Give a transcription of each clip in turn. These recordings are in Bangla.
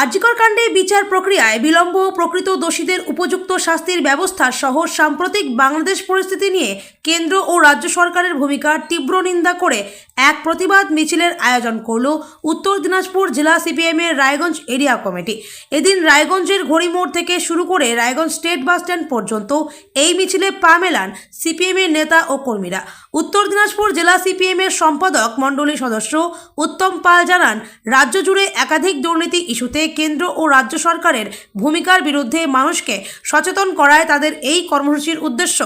আর্যিকর কাণ্ডে বিচার প্রক্রিয়ায় বিলম্ব প্রকৃত দোষীদের উপযুক্ত শাস্তির ব্যবস্থা সহ সাম্প্রতিক বাংলাদেশ পরিস্থিতি নিয়ে কেন্দ্র ও রাজ্য সরকারের ভূমিকার তীব্র নিন্দা করে এক প্রতিবাদ মিছিলের আয়োজন করল উত্তর দিনাজপুর জেলা সিপিএমের রায়গঞ্জ এরিয়া কমিটি। এদিন রায়গঞ্জের ঘড়িমোড় থেকে শুরু করে রায়গঞ্জ স্টেট বাস স্ট্যান্ড পর্যন্ত এই মিছিলে পা মেলান সিপিএমের নেতা ও কর্মীরা। উত্তর দিনাজপুর জেলা সিপিএমের সম্পাদক, মণ্ডলী সদস্য উত্তম পাল জানান, রাজ্য জুড়ে একাধিক দুর্নীতি ইস্যুতে কেন্দ্র ও রাজ্য সরকারের ভূমিকার বিরুদ্ধে মানুষকে সচেতন করায় তাদের এই কর্মসূচির উদ্দেশ্য।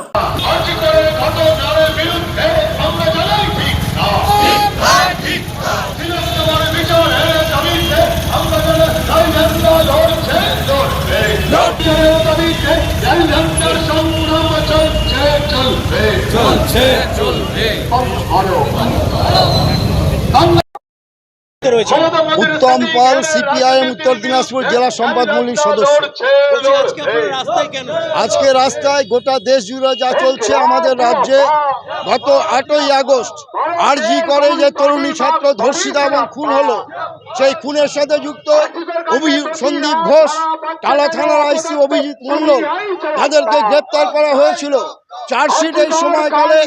চলছে, চলবে। চলবে উত্তম পাল সিপিআইএম উত্তর দিনাজপুর জেলা সম্পাদ মৌলিক সদস্য। আজকে রাস্তায় কেন? আজকে রাস্তায় গোটা দেশ জুড়ে যা চলছে আমাদের রাজ্যে গত আটই আগস্ট আরজি করে যে তরুণী ছাত্র ধর্ষিতা এবং খুন হলো সেই খুনের সাথে যুক্ত অভিজিৎ সন্দীপ ঘোষ টালা থানার আইসি অভিজিৎ মণ্ডল তাদেরকে গ্রেপ্তার করা হয়েছিল। চার্জশিট এই সময়কালে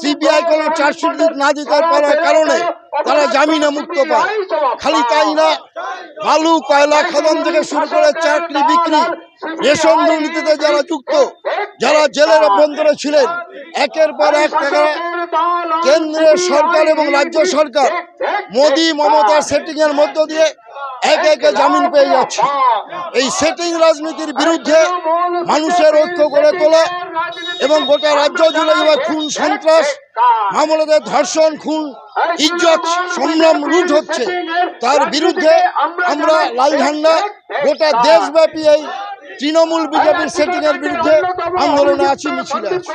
সিবিআই কোনো চার্জশিট না দিতে পারার কারণে তারা জামিনে মুক্ত পায়। খালি তাই না বালু কয়লা খাদান থেকে শুরু করে চাকরি বিক্রি রেশন দুর্নীতিতে যারা যুক্ত যারা জেলের অভ্যন্তরে ছিলেন একের পর এক টাকা কেন্দ্রের সরকার এবং রাজ্য সরকার মোদি মমতা সেটিং এর মধ্য দিয়ে একে একে জামিন পেয়ে যাচ্ছে। এই সেটিং রাজনীতির বিরুদ্ধে মানুষের ঐক্য গড়ে তোলা এবং গোটা রাজ্য জুড়ে এবার খুন, সন্ত্রাস, মামলাদের ধর্ষণ, খুন, ইজ্জত সংগ্রাম লুট হচ্ছে। তার বিরুদ্ধে আমরা লাল ঝান্ডা, গোটা দেশব্যাপী এই তৃণমূল বিজেপির সেটিং এর বিরুদ্ধে আন্দোলনে আছি, মিছিলে আছি।